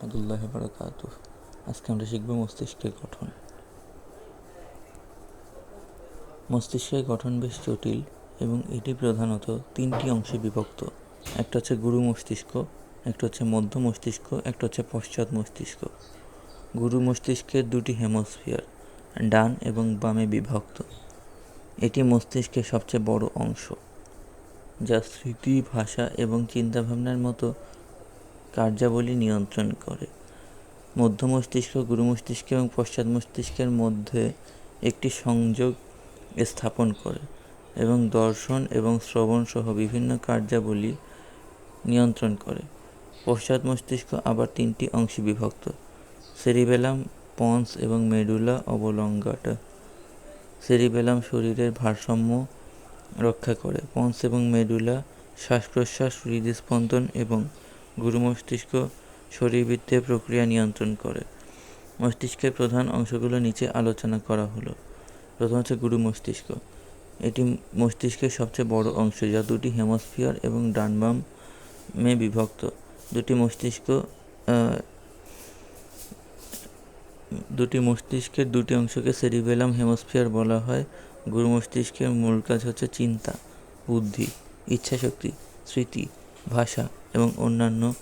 রহমতুল্লাহ বারাকাতু আজকে আমরা শিখব মস্তিষ্কের গঠন। মস্তিষ্কের গঠন বেশ জটিল এবং এটি প্রধানত তিনটি অংশে বিভক্ত। একটা হচ্ছে গুরু মস্তিষ্ক, একটা হচ্ছে মধ্য মস্তিষ্ক, একটা হচ্ছে পশ্চাৎ মস্তিষ্ক। গুরু মস্তিষ্কের দুটি হেমোস্ফিয়ার, ডান এবং বামে বিভক্ত। এটি মস্তিষ্কের সবচেয়ে বড় অংশ, যা স্মৃতি, ভাষা এবং চিন্তাভাবনার মতো কার্যাবলী নিয়ন্ত্রণ করে। মধ্য মস্তিষ্ক গুরু মস্তিষ্ক এবং পশ্চাৎ মস্তিষ্কের মধ্যে একটি সংযোগ স্থাপন করে এবং দর্শন এবং শ্রবণ সহ বিভিন্ন কার্যাবলী নিয়ন্ত্রণ করে। পশ্চাৎ মস্তিষ্ক আবার তিনটি অংশে বিভক্ত, সেরিবেলাম, পন্স এবং মেডুলা অবলঙ্গাটা। সেরিবেলাম শরীরের ভারসাম্য রক্ষা করে, পন্স এবং মেডুলা শ্বাস প্রশ্বাস হৃদস্পন্দন এবং গুরু মস্তিষ্ক শরীরবৃত্তীয় প্রক্রিয়া নিয়ন্ত্রণ করে। মস্তিষ্কের প্রধান অংশগুলো নিচে আলোচনা করা হলো। প্রথম হচ্ছে গুরু মস্তিষ্ক। এটি মস্তিষ্কের সবচেয়ে বড় অংশ, যা দুটি হেমোস্ফিয়ার এবং ডানবামে বিভক্ত। দুটি মস্তিষ্ক দুটি মস্তিষ্কের দুটি অংশকে সেরিবেলাম হেমোস্ফিয়ার বলা হয়। গুরু মস্তিষ্কের মূল কাজ হচ্ছে চিন্তা, বুদ্ধি, ইচ্ছাশক্তি, স্মৃতি, ভাষা এবং অন্যান্য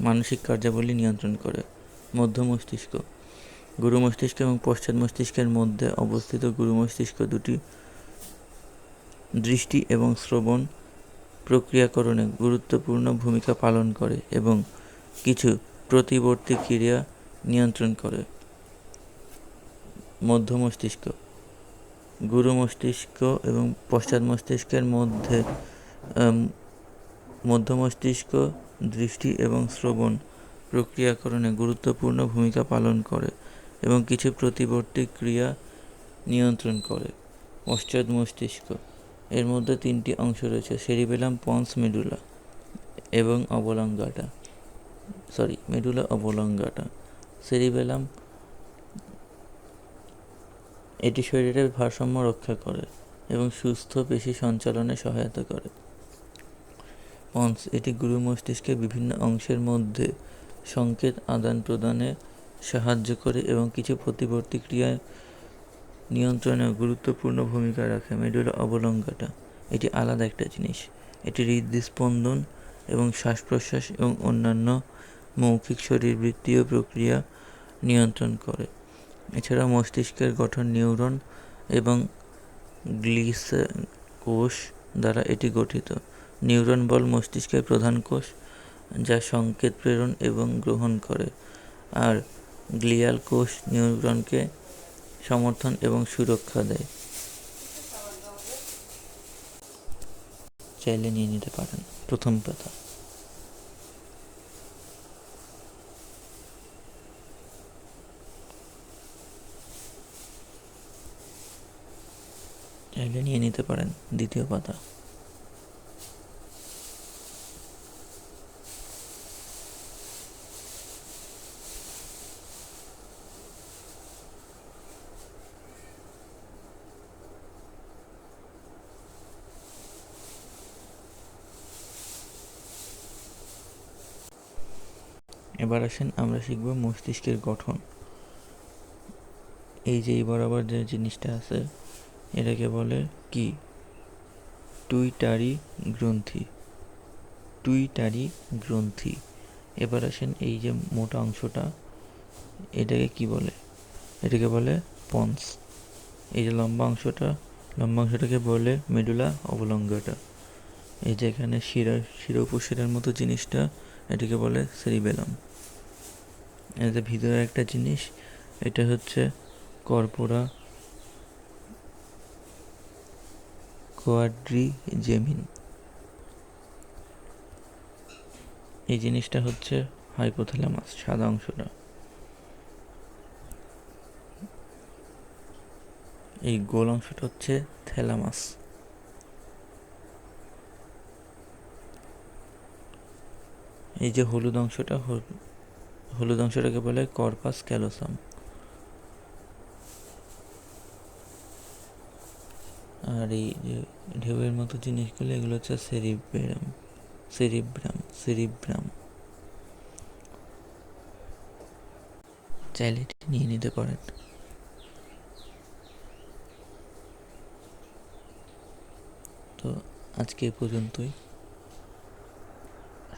মানসিক কার্যাবলী নিয়ন্ত্রণ করে। মধ্য মস্তিষ্ক। গুরু মস্তিষ্ক এবং পশ্চাৎ মস্তিষ্কের মধ্যে অবস্থিত গুরু মস্তিষ্ক দুটি দৃষ্টি এবং শ্রবণ প্রক্রিয়াকরণে গুরুত্বপূর্ণ ভূমিকা পালন করে এবং কিছু প্রতিবর্তী ক্রিয়া নিয়ন্ত্রণ করে। মধ্য মস্তিষ্ক। গুরু মস্তিষ্ক এবং পশ্চাৎ মস্তিষ্কের মধ্যে মধ্য মস্তিষ্ক দৃষ্টি এবং শ্রবণ প্রক্রিয়াকরণে গুরুত্বপূর্ণ ভূমিকা পালন করে এবং কিছু প্রতিবর্তী ক্রিয়া নিয়ন্ত্রণ করে। পশ্চাৎ মস্তিষ্ক, এর মধ্যে তিনটি অংশ রয়েছে, সেরিবেলাম, পন্স, মেডুলা এবং oblongata. Sorry, medulla, oblongata. Cerebellum, এটি শরীরের ভারসাম্য রক্ষা করে এবং সুস্থ পেশি সঞ্চালনে সহায়তা করে। পন্স এটি গুরু মস্তিষ্কের বিভিন্ন অংশের মধ্যে সংকেত আদান প্রদানে সাহায্য করে এবং কিছু প্রতিবর্তী নিয়ন্ত্রণে গুরুত্বপূর্ণ ভূমিকা রাখে, মেডুলা অবলঙ্গাটা এটি আলাদা একটা জিনিস। এটি হৃদস্পন্দন এবং শ্বাস প্রশ্বাস এবং অন্যান্য মৌখিক শরীরবৃত্তীয় প্রক্রিয়া নিয়ন্ত্রণ করে। এছাড়া মস্তিষ্কের গঠন নিউরন এবং গ্লিস কোষ দ্বারা এটি গঠিত। নিউরন বল মস্তিষ্কের প্রধান কোষ, যা সংকেত প্রেরণ এবং গ্রহণ করে। আর গ্লিয়াল কোষ নিউরনকে সমর্থন এবং সুরক্ষা দেয়। চাইলে নিয়ে নিতে পারেন। প্রথম পাতা। চাইলে নিয়ে নিতে পারেন দ্বিতীয় পাতা। এবার আসেন আমরা শিখব মস্তিষ্কের গঠন। এই যে এই বরাবর যে জিনিসটা আছে, এটাকে বলে কি? টুইটারি গ্রন্থি। টুইটারি গ্রন্থি। এবার আসেন এই যে মোটা অংশটা, এটাকে কি বলে? এটাকে বলে পন্স। এই যে লম্বা অংশটা, লম্বা অংশটাকে বলে মেডুলা অবলঙ্গটা। এই যে এখানে শিরা শিরোপশিরার মতো জিনিসটা এটাকে বলে সেরিবেলাম এটা ভিতরে একটা জিনিস, এটা হচ্ছে কর্পোরা কোয়াড্রি জেমিন এই জিনিসটা হচ্ছে হাইপোথ্যালামাস সাদা অংশটা। এই গোল অংশটা হচ্ছে থ্যালামাস এই যে হলুদ অংশটা হলুদ অংশটাকে বলে কর্পাস ক্যালোসাম আর এই যে ঢেউয়ের মতো জিনিসগুলো, এগুলো হচ্ছে সেরিব্রাম সেরিব্রাম সেরিব্রাম চাইলে এটি নিয়ে নিতে পারেন। তো আজকে পর্যন্তই।